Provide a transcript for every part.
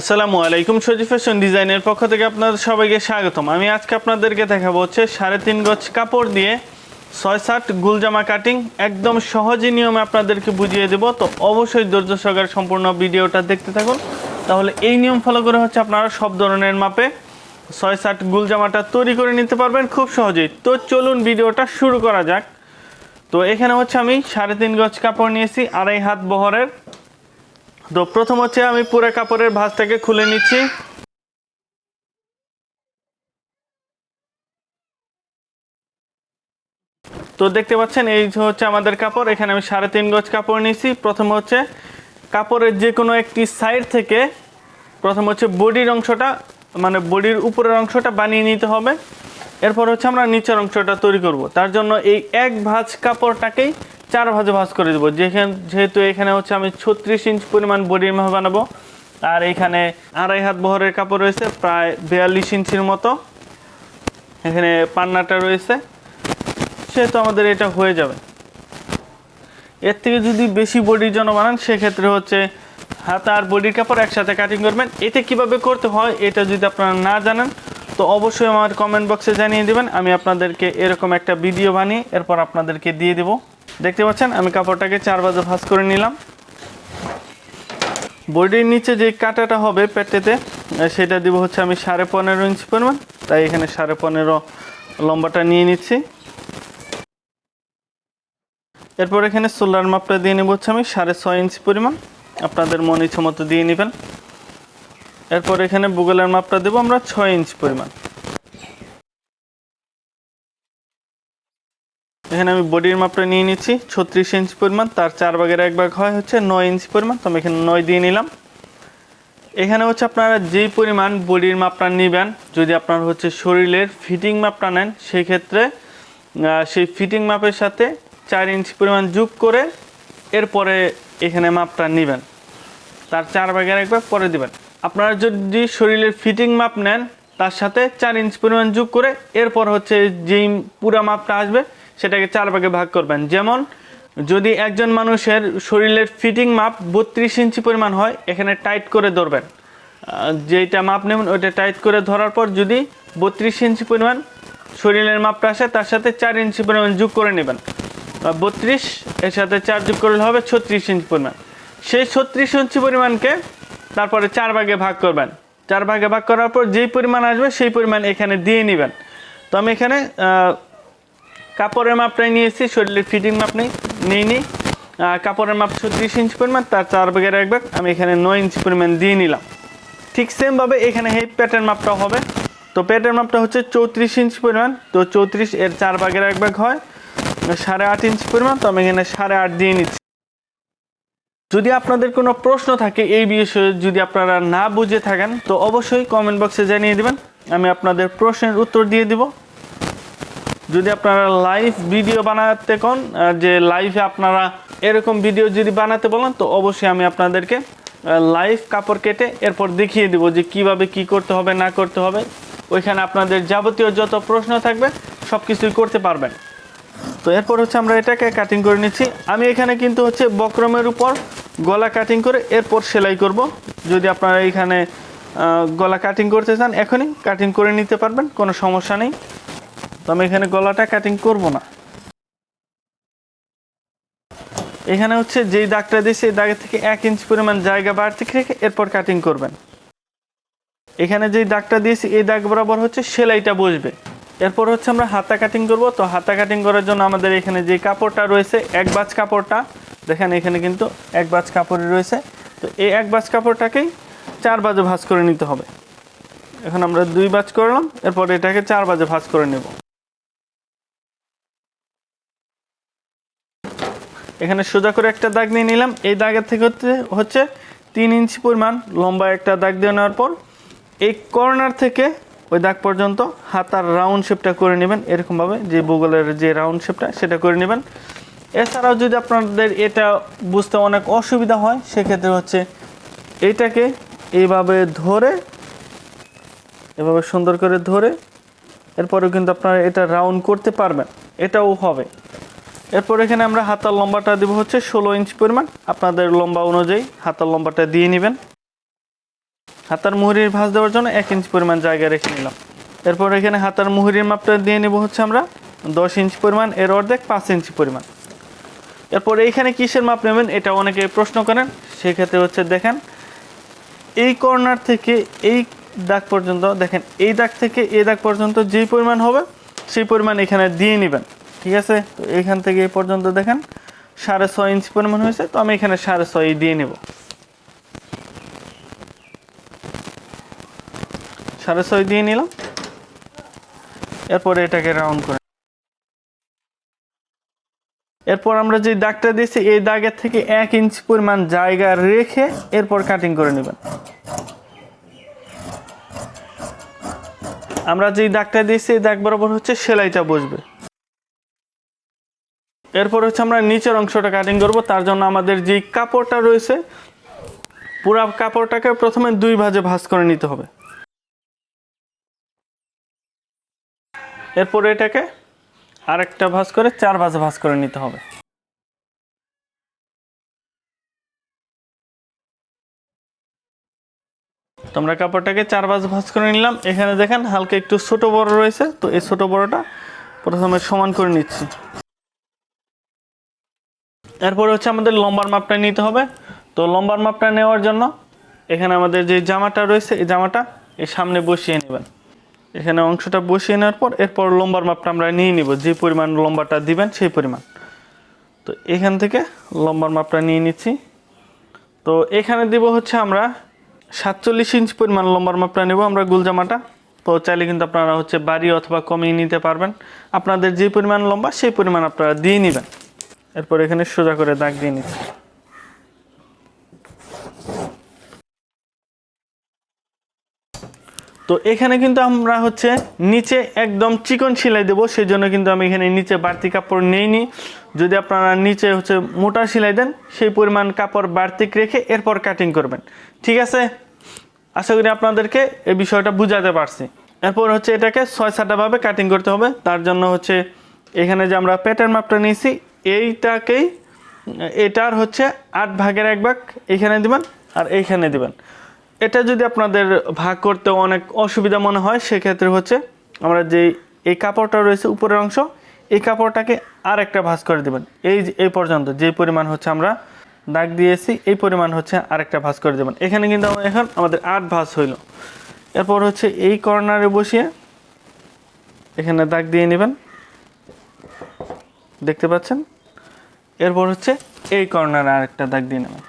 আসসালামু আলাইকুম সজি ফ্যাশন ডিজাইনের পক্ষ থেকে আপনাদের সবাইকে স্বাগতম। আমি আজকে আপনাদেরকে দেখাবো হচ্ছে সাড়ে তিন গজ কাপড় দিয়ে ছয় সাত গুলজামা কাটিং। একদম সহজে নিয়মে আপনাদেরকে বুঝিয়ে দেব। তো অবশ্যই ধৈর্য সহকারে সম্পূর্ণ ভিডিওটা দেখতে থাকুন। তাহলে এই নিয়ম ফলো করে হচ্ছে আপনারা সব ধরনের মাপে ছয় সাত গুলজামাটা তৈরি করে নিতে পারবেন খুব সহজেই। তো চলুন ভিডিওটা শুরু করা যাক। তো এখানে হচ্ছে আমি সাড়ে তিন গজ কাপড় নিয়েছি, আড়াই হাত বহরের। তো প্রথম হচ্ছে আমি পুরো কাপড়ের ভাঁজটাকে খুলে নিচ্ছি। তো দেখতে পাচ্ছেন, এই হচ্ছে আমাদের কাপড়, এখানে আমি সাড়ে তিন গজ কাপড় নিয়েছি। প্রথম হচ্ছে কাপড়ের যে কোনো একটি সাইড থেকে প্রথম হচ্ছে বডির অংশটা মানে বডির উপরের অংশটা বানিয়ে নিতে হবে। এরপর হচ্ছে আমরা নিচের অংশটা তৈরি করব। তার জন্য এই এক ভাঁজ কাপড়টাকেই চার ভাঁজে ভাঁজ করে দেবো। যেখানে যেহেতু এখানে হচ্ছে আমি ছত্রিশ ইঞ্চ পরিমাণ বডির মাপ বানাবো। আর এখানে আড়াই হাত বহরের কাপড় রয়েছে, প্রায় বিয়াল্লিশ ইঞ্চির মতো। এখানে পান্নাটা রয়েছে। সেহেতু আমাদের এটা হয়ে যাবে। এর থেকে যদি বেশি বডির জন্য বানান, সেক্ষেত্রে হচ্ছে হাতা আর বডির কাপড় একসাথে কাটিং করবেন। এতে কীভাবে করতে হয়, এটা যদি আপনারা না জানেন, তো অবশ্যই আমার কমেন্ট বক্সে জানিয়ে দেবেন। আমি আপনাদেরকে এরকম একটা ভিডিও বানিয়ে এরপর আপনাদেরকে দিয়ে দেব। দেখতে পাচ্ছেন, আমি কাপড়টাকে চার বাজে ভাঁজ করে নিলাম। বডির নিচে যে কাটাটা হবে পেটেতে সেটা দিব হচ্ছে আমি সাড়ে পনেরো ইঞ্চি পরিমাণ। তাই এখানে সাড়ে পনেরো লম্বাটা নিয়ে নিচ্ছি। এরপর এখানে সোলার মাপটা দিয়ে নেব হচ্ছে আমি সাড়ে ছয় ইঞ্চি পরিমাণ। আপনাদের মন ইচ্ছে মতো দিয়ে নেবেন। এরপর এখানে বুগলের মাপটা দেবো আমরা ছয় ইঞ্চি পরিমাণ। এখানে আমি বডির মাপটা নিয়ে নিচ্ছি, ছত্রিশ ইঞ্চি পরিমাণ, তার চার ভাগের এক ভাগ হয় হচ্ছে নয় ইঞ্চি পরিমাণ, তো আমি এখানে নয় দিয়ে নিলাম। এখানে হচ্ছে আপনারা যেই পরিমাণ বডির মাপটা নেবেন, যদি আপনার হচ্ছে শরীরের ফিটিং মাপটা নেন সেই ক্ষেত্রে সেই ফিটিং মাপের সাথে চার ইঞ্চি পরিমাণ যোগ করে এরপরে এখানে মাপটা নেবেন। তার চার ভাগের এক ভাগ পরে দিবেন। আপনারা যদি শরীরের ফিটিং মাপ নেন, তার সাথে চার ইঞ্চি পরিমাণ যোগ করে, এরপর হচ্ছে যেই পুরা মাপটা আসবে সেটাকে চার ভাগে ভাগ করবেন। যেমন, যদি একজন মানুষের শরীরের ফিটিং মাপ বত্রিশ ইঞ্চি পরিমাণ হয়, এখানে টাইট করে ধরবেন। যেইটা মাপ নেবেন, ওইটা টাইট করে ধরার পর যদি বত্রিশ ইঞ্চি পরিমাণ শরীরের মাপটা আসে, তার সাথে চার ইঞ্চি পরিমাণ যোগ করে নেবেন। বত্রিশ, এর সাথে চার যোগ করলে হবে ছত্রিশ ইঞ্চি পরিমাণ। সেই ছত্রিশ ইঞ্চি পরিমাণকে তারপরে চার ভাগে ভাগ করবেন। চার ভাগে ভাগ করার পর যেই পরিমাণ আসবে, সেই পরিমাণ এখানে দিয়ে নেবেন। তো আমি এখানে কাপড়ের মাপটাই নিয়েছি শরীরের ফিটিং মাপ নেই নিই নি। আহ, কাপড়ের মাপ ছত্রিশ ইঞ্চি পরিমাণ তার চার ভাগের এক ব্যাগ আমি এখানে নয় ইঞ্চি পরিমাণ দিয়ে নিলাম। ঠিক সেমভাবে এখানে এই প্যাটের মাপটা হবে। তো প্যাটের মাপটা হচ্ছে চৌত্রিশ ইঞ্চি পরিমাণ তো চৌত্রিশ এর চার ভাগের এক ভাগ হয় সাড়ে আট ইঞ্চি পরিমাণ তো আমি এখানে সাড়ে আট দিয়ে নিচ্ছি। যদি আপনাদের কোনো প্রশ্ন থাকে এই বিষয়ে যদি আপনারা না বুঝে থাকেন তো অবশ্যই কমেন্ট বক্সে জানিয়ে দেবেন আমি আপনাদের প্রশ্নের উত্তর দিয়ে দিব। যদি আপনারা লাইভ ভিডিও বানাতে কোন যে লাইভে আপনারা এরকম ভিডিও যদি বানাতে বলেন, তো অবশ্যই আমি আপনাদেরকে লাইভ কাপড় কেটে এরপর দেখিয়ে দিব যে কীভাবে কি করতে হবে, না করতে হবে। ওইখানে আপনাদের যাবতীয় যত প্রশ্ন থাকবে সব কিছুই করতে পারবেন। তো এরপর হচ্ছে আমরা এটাকে কাটিং করে নিচ্ছি। আমি এখানে কিন্তু হচ্ছে বক্রমের উপর গলা কাটিং করে এরপর সেলাই করব। যদি আপনারা এখানে গলা কাটিং করতে চান, এখনই কাটিং করে নিতে পারবেন, কোনো সমস্যা নেই। তো আমি এখানে গলাটা কাটিং করব না। এখানে হচ্ছে যেই দাগটা দিয়েছি এই দাগের থেকে এক ইঞ্চ পরিমাণ জায়গা বাড়তি রেখে এরপর কাটিং করবেন। এখানে যেই দাগটা দিয়েছি এই দাগ বরাবর হচ্ছে সেলাইটা বসবে। এরপর হচ্ছে আমরা হাতা কাটিং করব। তো হাতা কাটিং করার জন্য আমাদের এখানে যে কাপড়টা রয়েছে, এক বাজ কাপড়টা, দেখেন এখানে কিন্তু এক বাজ কাপড় রয়েছে। তো এই এক বাজ কাপড়টাকেই চার বাজে ভাঁজ করে নিতে হবে। এখন আমরা দুই বাজ করলাম, এরপর এটাকে চার বাজে ভাঁজ করে নেব। এখানে সোজা করে একটা দাগ নিয়ে নিলাম। এই দাগের থেকে হচ্ছে হচ্ছে তিন ইঞ্চি পরিমাণ লম্বা একটা দাগ দিয়ে নেওয়ার পর এই কর্নার থেকে ওই দাগ পর্যন্ত হাতার রাউন্ড শেপটা করে নেবেন। এরকমভাবে যে ভূগোলের যে রাউন্ড শেপটা, সেটা করে নেবেন। এছাড়াও যদি আপনাদের এটা বুঝতে অনেক অসুবিধা হয়, সেক্ষেত্রে হচ্ছে এইটাকে এইভাবে ধরে, এভাবে সুন্দর করে ধরে, এরপরেও কিন্তু আপনারা এটা রাউন্ড করতে পারবেন। এটাও হবে। এরপর এখানে আমরা হাতার লম্বাটা দেবো হচ্ছে ষোলো ইঞ্চ পরিমাণ। আপনাদের লম্বা অনুযায়ী হাতার লম্বাটা দিয়ে নেবেন। হাতার মুহুরির ভাঁজ দেওয়ার জন্য এক ইঞ্চি পরিমাণ জায়গা রেখে নিলাম। এরপর এখানে হাতার মুহুরির মাপটা দিয়ে নেব হচ্ছে আমরা দশ ইঞ্চি পরিমাণ, এর অর্ধেক পাঁচ ইঞ্চি পরিমাণ। এরপর এইখানে কিসের মাপ নেবেন এটা অনেকে প্রশ্ন করেন, সেক্ষেত্রে হচ্ছে দেখেন, এই কর্নার থেকে এই দাগ পর্যন্ত, দেখেন এই দাগ থেকে এই দাগ পর্যন্ত যেই পরিমাণ হবে, সেই পরিমাণ এখানে দিয়ে নেবেন। ঠিক আছে? তো এইখান থেকে এই পর্যন্ত দেখেন, সাড়ে ছয় ইঞ্চি পরিমাণ হয়েছে, তো আমি এখানে সাড়ে ছয় দিয়ে নেব। সাড়ে ছয় দিয়ে নিলাম। এরপরে এটাকে রাউন্ড করে এরপর আমরা যে দাগটা দিয়েছি, এই দাগের থেকে এক ইঞ্চি পরিমাণ জায়গা রেখে এরপর কাটিং করে নেবেন। আমরা যে দাগটা দিয়েছি, এই দাগ বরাবর হচ্ছে সেলাইটা বসবে। এরপর হচ্ছে আমরা নিচের অংশটা কাটিং করব। তার জন্য আমাদের যে কাপড়টা রয়েছে, পুরা কাপড়টাকে প্রথমে দুই ভাজে ভাজ করে নিতে হবে। এরপর এটাকে আরেকটা ভাঁজ করে চার ভাজে ভাজ করে নিতে হবে। তো আমরা কাপড়টাকে চার ভাঁজ ভাঁজ করে নিলাম। এখানে দেখেন হালকা একটু ছোট বড় রয়েছে, তো এই ছোট বড়টা প্রথমে সমান করে নিচ্ছি। এরপরে হচ্ছে আমাদের লম্বার মাপটা নিতে হবে। তো লম্বার মাপটা নেওয়ার জন্য এখানে আমাদের যে জামাটা রয়েছে, এই জামাটা এই সামনে বসিয়ে নেবেন। এখানে অংশটা বসিয়ে নেওয়ার পর এরপর লম্বার মাপটা আমরা নিয়ে নিব। যে পরিমাণ লম্বাটা দিবেন সেই পরিমাণ। তো এখান থেকে লম্বার মাপটা নিয়ে নিচ্ছি। তো এখানে দিব হচ্ছে আমরা সাতচল্লিশ ইঞ্চ পরিমাণ লম্বার মাপটা নেব আমরা গুল জামাটা। তো চাইলে কিন্তু আপনারা হচ্ছে বাড়ি অথবা কমিয়ে নিতে পারবেন। আপনাদের যে পরিমাণ লম্বা সেই পরিমাণ আপনারা দিয়ে নেবেন। এরপর এখানে সোজা করে দাগ দিয়ে নিচ্ছি। তো এখানে কিন্তু আমরা হচ্ছে নিচে একদম চিকন সেলাই দেবো সেই জন্য কিন্তু আমি এখানে নিচে বাড়তি কাপড় নেইনি। যদি আপনারা নিচে হচ্ছে মোটা সেলাই দেন, সেই পরিমাণ কাপড় বাড়তি রেখে এরপর কাটিং করবেন। ঠিক আছে? আশা করি আপনাদেরকে এই বিষয়টা বুঝাতে পারছি। এরপর হচ্ছে এটাকে ছয় সাতটাভাবে কাটিং করতে হবে, তার জন্য হচ্ছে এখানে যে আমরা পেটের মাপটা নিয়েছি, এইটাকেই, এটার হচ্ছে আট ভাগের এক ভাগ, এখানে দিবেন আর এইখানে দিবেন। এটা যদি আপনাদের ভাগ করতে অনেক অসুবিধা মনে হয়, সেক্ষেত্রে হচ্ছে আমরা যে এই কাপড়টা রয়েছে উপরের অংশ, এই কাপড়টাকে আর একটা ভাঁজ করে দেবেন। এই এই পর্যন্ত যে পরিমাণ হচ্ছে আমরা দাগ দিয়েছি, এই পরিমাণ হচ্ছে আরেকটা ভাঁজ করে দেবেন। এখানে কিন্তু এখন আমাদের আট ভাঁজ হইল। এরপর হচ্ছে এই কর্নারে বসিয়ে এখানে দাগ দিয়ে নেবেন। দেখতে পাচ্ছেন? এরপর হচ্ছে এই কর্নারে আরেকটা দাগ দিয়ে নেবেন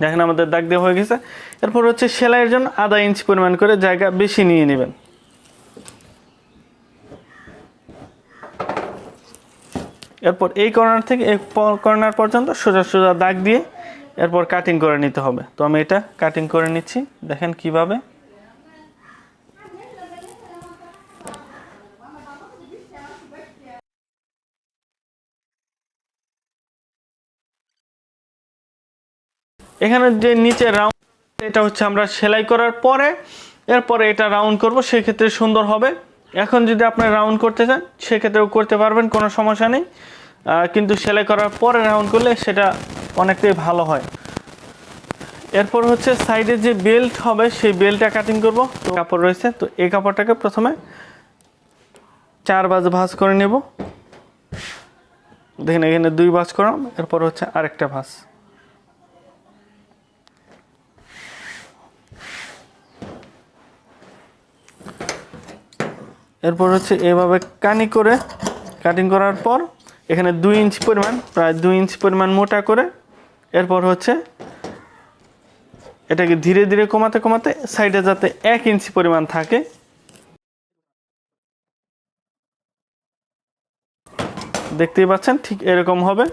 দেখেন আমাদের দাগ দেওয়া হয়ে গেছে। এরপর হচ্ছে সেলাইয়ের জন্য আধা ইঞ্চ পরিমাণ করে জায়গা বেশি নিয়ে নেবেন। এরপর এই কর্নার থেকে এই কর্নার পর্যন্ত সোজা সোজা দাগ দিয়ে এরপর কাটিং করে নিতে হবে। তো আমি এটা কাটিং করে নিচ্ছি। দেখেন কীভাবে এখানে যে নিচে রাউন্ড এটা হচ্ছে আমরা সেলাই করার পরে, এরপরে এটা রাউন্ড করব, সেক্ষেত্রে সুন্দর হবে। এখন যদি আপনি রাউন্ড করতে চান, সেক্ষেত্রেও করতে পারবেন, কোনো সমস্যা নেই। কিন্তু সেলাই করার পরে রাউন্ড করলে সেটা অনেকটাই ভালো হয়। এরপর হচ্ছে সাইডে যে বেল্ট হবে, সেই বেল্টটা কাটিং করব। তো কাপড় রয়েছে, তো এই কাপড়টাকে প্রথমে চার বাজ ভাঁজ করে নেব। দেখেন এখানে দুই ভাঁজ করলাম, এরপর হচ্ছে আরেকটা ভাঁজ। এরপর হচ্ছে এভাবে কানি করে কাটিং করার পর এখানে দুই ইঞ্চি পরিমাণ, প্রায় দুই ইঞ্চি পরিমাণ মোটা করে এরপর হচ্ছে এটাকে ধীরে ধীরে কমাতে কমাতে সাইডে যাতে এক ইঞ্চি পরিমাণ থাকে। দেখতেই পাচ্ছেন ঠিক এরকম হবে।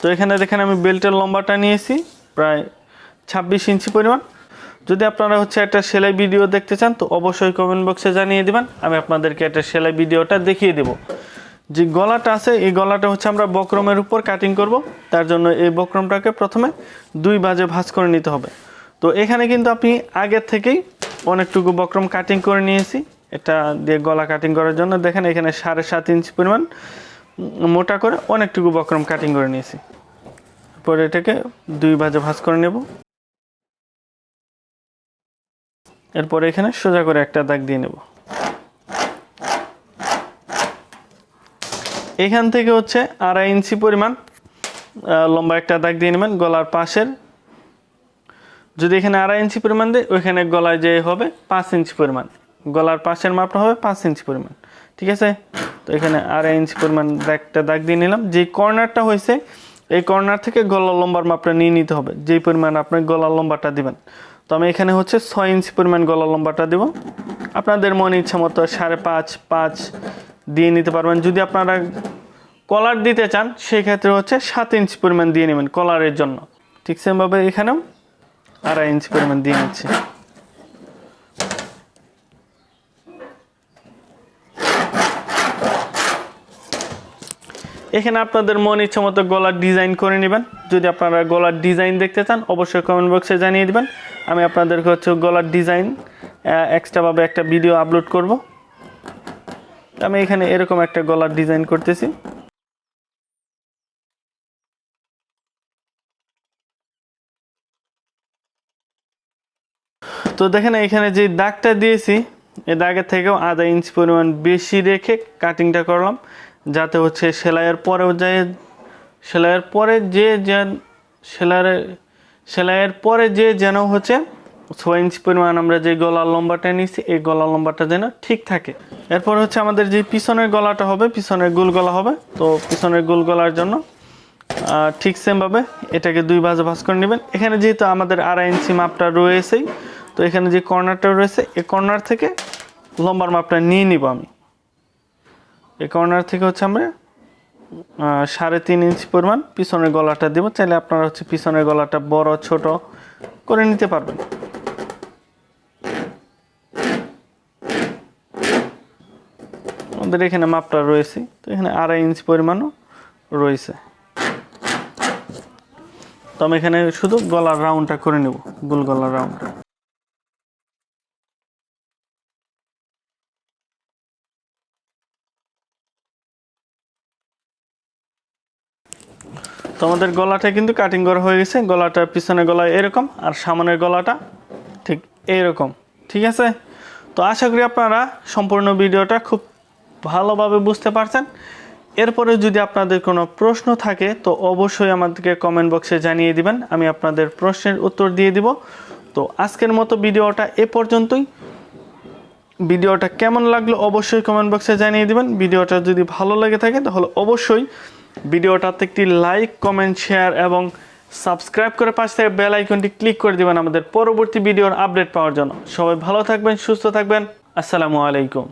তো এখানে দেখেন আমি বেল্টের লম্বাটা নিয়েছি, প্রায় ছাব্বিশ ইঞ্চি পরিমাণ। যদি আপনারা হচ্ছে একটা সেলাই ভিডিও দেখতে চান, তো অবশ্যই কমেন্ট বক্সে জানিয়ে দেবেন। আমি আপনাদেরকে একটা সেলাই ভিডিওটা দেখিয়ে দেব। যে গলাটা আছে, এই গলাটা হচ্ছে আমরা বক্রমের উপর কাটিং করব। তার জন্য এই বক্রমটাকে প্রথমে দুই বাজে ভাঁজ করে নিতে হবে। তো এখানে কিন্তু আপনি আগের থেকেই অনেকটুকু বক্রম কাটিং করে নিয়েছি। এটা দিয়ে গলা কাটিং করার জন্য দেখেন এখানে সাড়ে সাত ইঞ্চি পরিমাণ মোটা করে অনেকটুকু বক্রম কাটিং করে নিয়েছি। এরপর এটাকে দুই ভাজে ভাজ করে নেব। এরপর এখানে সোজা করে একটা দাগ দিয়ে নেব। এখান থেকে হচ্ছে আড়াই ইঞ্চি পরিমাণ লম্বা একটা দাগ দিয়ে নেবেন গলার পাশের। যদি এখানে আড়াই ইঞ্চি পরিমাণ দেয়, ওইখানে গলায় যে হবে পাঁচ ইঞ্চি পরিমাণ। গলার পাশের মাপটা হবে পাঁচ ইঞ্চি পরিমাণ, ঠিক আছে? তো এখানে আড়াই ইঞ্চি পরিমাণ একটা দাগ দিয়ে নিলাম। যে কর্নারটা হয়েছে, এই কর্নার থেকে গলার লম্বার মাপটা নিয়ে নিতে হবে। যেই পরিমাণ আপনি গলার লম্বাটা দিবেন। তো আমি এখানে হচ্ছে ছয় ইঞ্চি পরিমাণ গলার লম্বাটা দেব। আপনাদের মনে ইচ্ছা মতো সাড়ে পাঁচ পাঁচ দিয়ে নিতে পারবেন। যদি আপনারা কলার দিতে চান, সেক্ষেত্রে হচ্ছে সাত ইঞ্চি পরিমাণ দিয়ে নেবেন কলারের জন্য। ঠিক সেমভাবে এখানেও আড়াই ইঞ্চি পরিমাণ দিয়ে নিচ্ছি। এখানে আপনাদের মন ইচ্ছা মতো গলার ডিজাইন করে নেবেন। যদি আপনারা গলার ডিজাইন দেখতে চান, অবশ্যই কমেন্ট বক্সে জানিয়ে দিবেন। আমি আপনাদেরকে হচ্ছে গলার ডিজাইন এক্সট্রাভাবে একটা ভিডিও আপলোড করব। আমি এখানে এরকম একটা গলার ডিজাইন করতেছি। তো দেখেন, এখানে যে দাগটা দিয়েছি এই দাগের থেকেও আধা ইঞ্চ পরিমাণ বেশি রেখে কাটিংটা করলাম, যাতে হচ্ছে সেলাইয়ের পরেও যায়, সেলাইয়ের পরে যে যেন সেলাইয়ের সেলাইয়ের পরে যে যেন হচ্ছে ছয় ইঞ্চ পরিমাণ আমরা যে গলার লম্বাটা নিয়েছি, এই গলার লম্বাটা যেন ঠিক থাকে। এরপর হচ্ছে আমাদের যে পিছনের গলাটা হবে, পিছনের গোল গলা হবে, তো পিছনের গোল গলার জন্য ঠিক সেমভাবে এটাকে দুই ভাজে ভাজ করে নেবেন। এখানে যেহেতু আমাদের আড়াই ইঞ্চি মাপটা রয়েছেই, তো এখানে যে কর্নারটা রয়েছে এই কর্নার থেকে লম্বার মাপটা নিয়ে নিব আমি। এই কর্নার থেকে হচ্ছে আমরা সাড়ে তিন ইঞ্চি পরিমাণ পিছনের গলাটা দেবো। চাইলে আপনারা হচ্ছে পিছনের গলাটা বড়, ছোট করে নিতে পারবেন। আমাদের এখানে মাপটা রয়েছে, তো এখানে আড়াই ইঞ্চি পরিমাণও রয়েছে। তো আমি এখানে শুধু গলার রাউন্ডটা করে নেব, গোল গলার রাউন্ডটা তো আমাদের গলাটা কিন্তু কাটিং করা হয়ে গেছে। গলাটা পিছনের গলা এরকম আর সামনের গলাটা ঠিক এইরকম ঠিক আছে? তো আশা করি আপনারা সম্পূর্ণ ভিডিওটা খুব ভালোভাবে বুঝতে পারছেন। এরপরে যদি আপনাদের কোনো প্রশ্ন থাকে, তো অবশ্যই আমাদেরকে কমেন্ট বক্সে জানিয়ে দিবেন। আমি আপনাদের প্রশ্নের উত্তর দিয়ে দিব। তো আজকের মতো ভিডিওটা এ পর্যন্তই। ভিডিওটা কেমন লাগল অবশ্যই কমেন্ট বক্সে জানিয়ে দিবেন। ভিডিওটা যদি ভালো লেগে থাকে, তাহলে অবশ্যই ভিডিওটাতে একটি লাইক কমেন্ট শেয়ার এবং সাবস্ক্রাইব করে পাশ থেকে বেল আইকনটি ক্লিক করে দেবেন আমাদের পরবর্তী ভিডিওর আপডেট পাওয়ার জন্য। সবাই ভালো থাকবেন, সুস্থ থাকবেন। আসসালামু আলাইকুম।